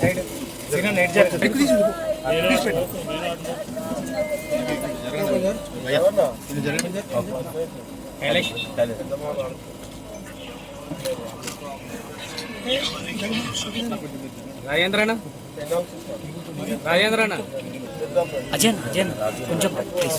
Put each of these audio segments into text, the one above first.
Side. Scene net జరుగుతుంది రాజేంద్రనా? రాజేంద్రనా? అజయన్ అజయన్ కొంచెం please.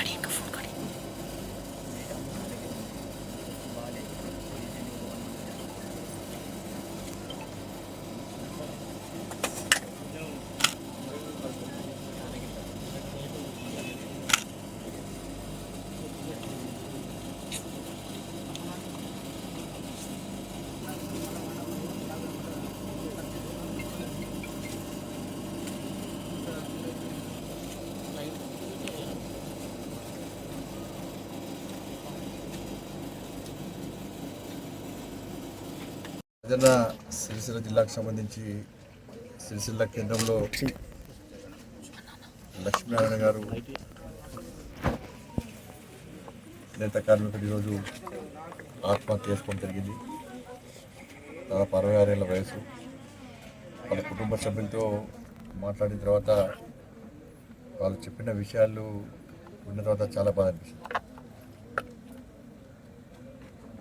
కడి ఇంకా ఫోన్ కడి ఏదైనా సిరిసిల్ల జిల్లాకు సంబంధించి సిరిసిల్ల కేంద్రంలో లక్ష్మీనారాయణ గారు నేత కార్మికుడు ఈరోజు ఆత్మహత్య చేసుకోవడం జరిగింది. దాదాపు అరవై ఆరేళ్ళ వయసు. వాళ్ళ కుటుంబ సభ్యులతో మాట్లాడిన తర్వాత వాళ్ళు చెప్పిన విషయాలు విన్న తర్వాత చాలా బాధ అనిపిస్తుంది.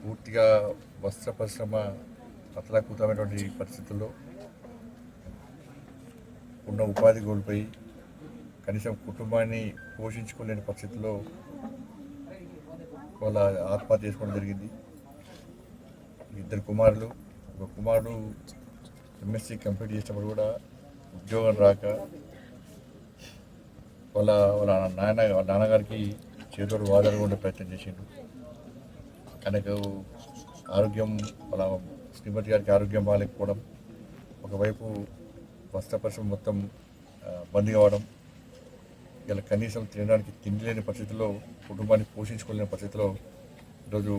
పూర్తిగా వస్త్ర పరిశ్రమ అతలాకుతమైనటువంటి పరిస్థితుల్లో ఉన్న ఉపాధి కోల్పోయి కనీసం కుటుంబాన్ని పోషించుకోలేని పరిస్థితుల్లో వాళ్ళ ఆత్మహత్య చేసుకోవడం జరిగింది. ఇద్దరు కుమారులు ఒక కుమారుడు ఎంఎస్సీ కంప్లీట్ చేసినప్పుడు కూడా ఉద్యోగం రాక వాళ్ళ వాళ్ళ నాయన వాళ్ళ నాన్నగారికి చేదోడు వాదనగా ఉండే ప్రయత్నం చేసిండు. ఆయనకు ఆరోగ్యం వాళ్ళ శ్రీమతి గారికి ఆరోగ్యం బాగాలేకపోవడం ఒకవైపు వస్త్ర పరిశ్రమ మొత్తం బంద్ కావడం ఇలా కనీసం తినడానికి తిండి లేని పరిస్థితిలో కుటుంబాన్ని పోషించుకోలేని పరిస్థితిలో ఈరోజు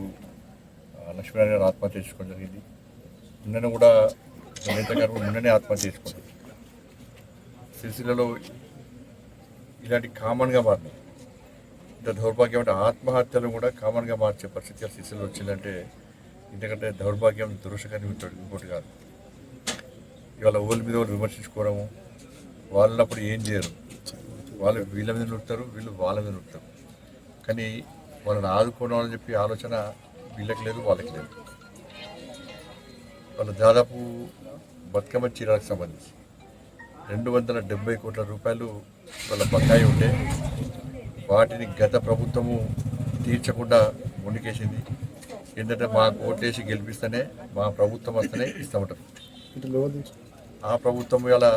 లక్ష్మీనారాయణ గారు ఆత్మహత్య చేసుకోవడం జరిగింది. నిన్న కూడా నేత గారు నిన్ననే ఆత్మహత్య చేసుకున్నారు. సిరిసిల్లలో ఇలాంటి కామన్గా మారినాయి. ఇంత దౌర్భాగ్యం అంటే ఆత్మహత్యలు కూడా కామన్గా మార్చే పరిస్థితి ఆ సిరిసిల్లో వచ్చిందంటే ఎందుకంటే దౌర్భాగ్యం దురుషకని ఇంకోటి కాదు. ఇవాళ ఓళ్ళ మీద వాళ్ళు విమర్శించుకోవడము వాళ్ళప్పుడు ఏం చేయరు. వాళ్ళు వీళ్ళ మీద నృత్తారు వీళ్ళు వాళ్ళ మీద నృత్తారు కానీ వాళ్ళని ఆదుకోవడం అని చెప్పి ఆలోచన వీళ్ళకి లేదు వాళ్ళకి లేదు. వాళ్ళ దాదాపు బతుకమ్మ చీరాలకు సంబంధించి రెండు వందల డెబ్బై కోట్ల రూపాయలు వాళ్ళ బకాయి ఉండే వాటిని గత ప్రభుత్వము తీర్చకుండా ముందుకేసింది ఏంటంటే మాకు ఓట్లేసి గెలిపిస్తేనే మా ప్రభుత్వం వస్తేనే ఇస్తామంటారు ఆ ప్రభుత్వం ఇలా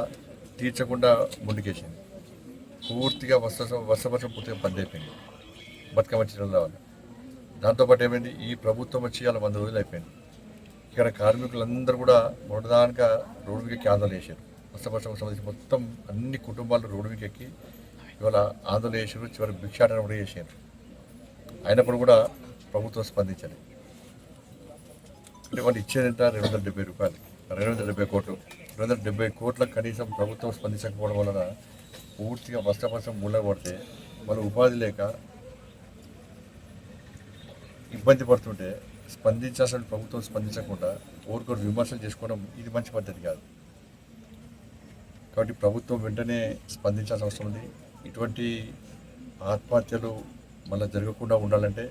తీర్చకుండా ముందుకేసింది. పూర్తిగా వస్త్ర వస్త్రపక్షం పూర్తిగా బంద్ అయిపోయింది బతుకమ్మ చీరలు రావాలి. దాంతోపాటు ఏమైంది? ఈ ప్రభుత్వం వచ్చి ఇలా వంద రోజులు అయిపోయింది. ఇక్కడ కార్మికులందరూ కూడా మొదటిదానిగా రోడ్డు మీదకి ఆందోళన చేశారు. వస్త్రపక్షం సంబంధించి మొత్తం అన్ని కుటుంబాలు రోడ్డు మీదకి ఎక్కి ఇవాళ ఆందోళన చేశారు. చివరికి భిక్షాటన కూడా చేశారు. అయినప్పుడు కూడా ప్రభుత్వం స్పందించాలి అంటే వాళ్ళు ఇచ్చేదంట రెండు వందల డెబ్బై రూపాయలు. రెండు వందల డెబ్బై కోట్లు. రెండు వందల డెబ్బై కోట్లకు కనీసం ప్రభుత్వం స్పందించకపోవడం వలన పూర్తిగా వర్షపర్షం మూల పడితే వాళ్ళు ఉపాధి లేక ఇబ్బంది పడుతుంటే స్పందించాల్సిన ప్రభుత్వం స్పందించకుండా ఓరికొరు విమర్శలు చేసుకోవడం ఇది మంచి పద్ధతి కాదు. కాబట్టి ప్రభుత్వం వెంటనే స్పందించాల్సిన అవసరం ఉంది. ఇటువంటి ఆత్మహత్యలు మళ్ళీ జరగకుండా ఉండాలంటే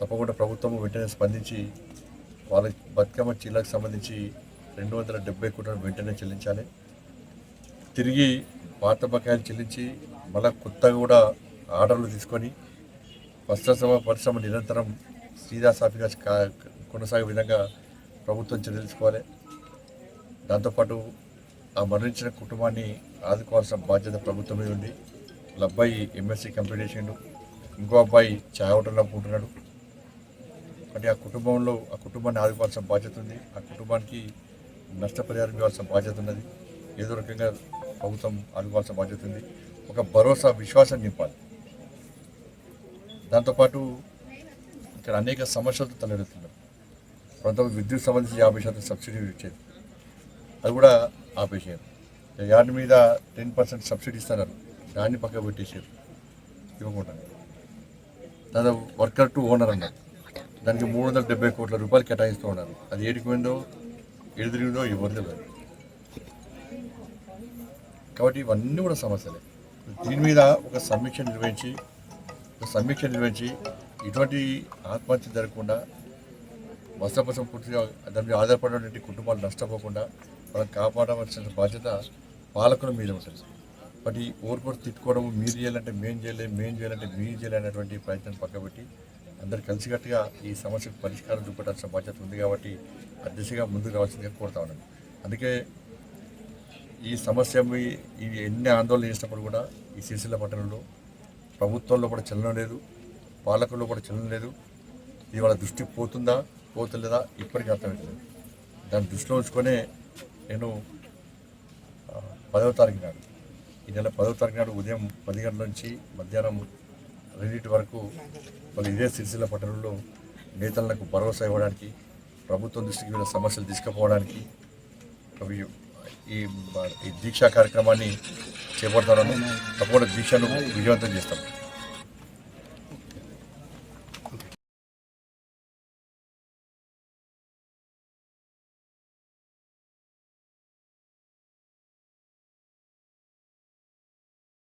తప్పకుండా ప్రభుత్వం వెంటనే స్పందించి వాళ్ళ బతుకమ్మ చీలకు సంబంధించి రెండు వందల డెబ్బై కోట్లను వెంటనే చెల్లించాలి. తిరిగి పాత బకాయిలు చెల్లించి మళ్ళీ కొత్తగా కూడా ఆర్డర్లు తీసుకొని వస్త్రసభ పరిశ్రమ నిరంతరం సీదా కొనసాగే విధంగా ప్రభుత్వం చర్యలు తీసుకోవాలి దాంతోపాటు ఆ మరణించిన కుటుంబాన్ని ఆదుకోవాల్సిన బాధ్యత ప్రభుత్వం మీద ఉంది. వాళ్ళ అబ్బాయి ఎంఎస్సీ కంప్లీట్ చేసిండు. ఇంకో అబ్బాయి ఛాయ్ హోటల్లో ఉంటున్నాడు. అంటే ఆ కుటుంబంలో ఆ కుటుంబాన్ని ఆదుకోవాల్సిన బాధ్యత ఉంది. ఆ కుటుంబానికి నష్టపరిహారం ఇవ్వాల్సిన బాధ్యత ఉన్నది. ఏదో రకంగా ప్రభుత్వం ఆదుకోవాల్సిన బాధ్యత ఉంది. ఒక భరోసా విశ్వాసం నింపాలి. దాంతోపాటు ఇక్కడ అనేక సమస్యలతో తలెడుతున్నాం కొంత విద్యుత్ సంబంధించి యాభై శాతం సబ్సిడీ ఇచ్చేది. అది కూడా ఆపేసారు యార్డ్ మీద టెన్ పర్సెంట్ సబ్సిడీ ఇస్తున్నారు దాన్ని పక్క పెట్టేసారు ఇవ్వకుండా దాదాపు వర్కర్ టు ఓనర్ అన్నారు. దానికి మూడు వందల డెబ్బై కోట్ల రూపాయలు కేటాయిస్తూ ఉన్నారు. అది ఏడికి పోయిందో? ఏడు తిరిగిందో ఎవరు తెలియదు కాబట్టి ఇవన్నీ కూడా సమస్యలే. దీని మీద ఒక సమీక్ష నిర్వహించి ఒక సమీక్ష నిర్వహించి ఇటువంటి ఆత్మహత్య జరగకుండా వస్త్రపసం పూర్తిగా దాని మీద ఆధారపడినటువంటి కుటుంబాలు నష్టపోకుండా మనం కాపాడవలసిన బాధ్యత పాలకుల మీద ఉంటుంది. బట్ ఈ ఓర్పొరు తిట్టుకోవడం మీరు చేయాలంటే మేం చేయలేం మేం చేయాలంటే మీరు చేయాలనేటువంటి ప్రయత్నం పక్కబెట్టి అందరు కలిసికట్టుగా ఈ సమస్యకు పరిష్కారం చూపెట్టాల్సిన బాధ్యత ఉంది కాబట్టి ఆ దిశగా ముందుకు రావాల్సిందిగా కోరుతా ఉన్నాను. అందుకే ఈ సమస్య ఇవి ఎన్ని ఆందోళన చేసినప్పుడు కూడా ఈ సిరిసిల్ల పట్టణంలో ప్రభుత్వంలో కూడా చలనం లేదు పాలకుల్లో కూడా చలనం లేదు. ఇది వాళ్ళ దృష్టి పోతుందా పోతలేదా? ఇప్పటికీ అర్థమవుతుంది దాన్ని దృష్టిలో ఉంచుకొనే నేను పదవ తారీఖు నాడు ఈ నెల పదవ తారీఖు నాడు ఉదయం పది గంటల నుంచి మధ్యాహ్నం రెండింటి వరకు మరి ఇదే సిరిసిల్ల పట్టణంలో నేతలకు భరోసా ఇవ్వడానికి ప్రభుత్వం దృష్టికి వీళ్ళ సమస్యలు తీసుకుపోవడానికి ఈ ఈ దీక్షా కార్యక్రమాన్ని చేపడతానని తప్పకుండా దీక్షను విజయవంతం చేస్తాం.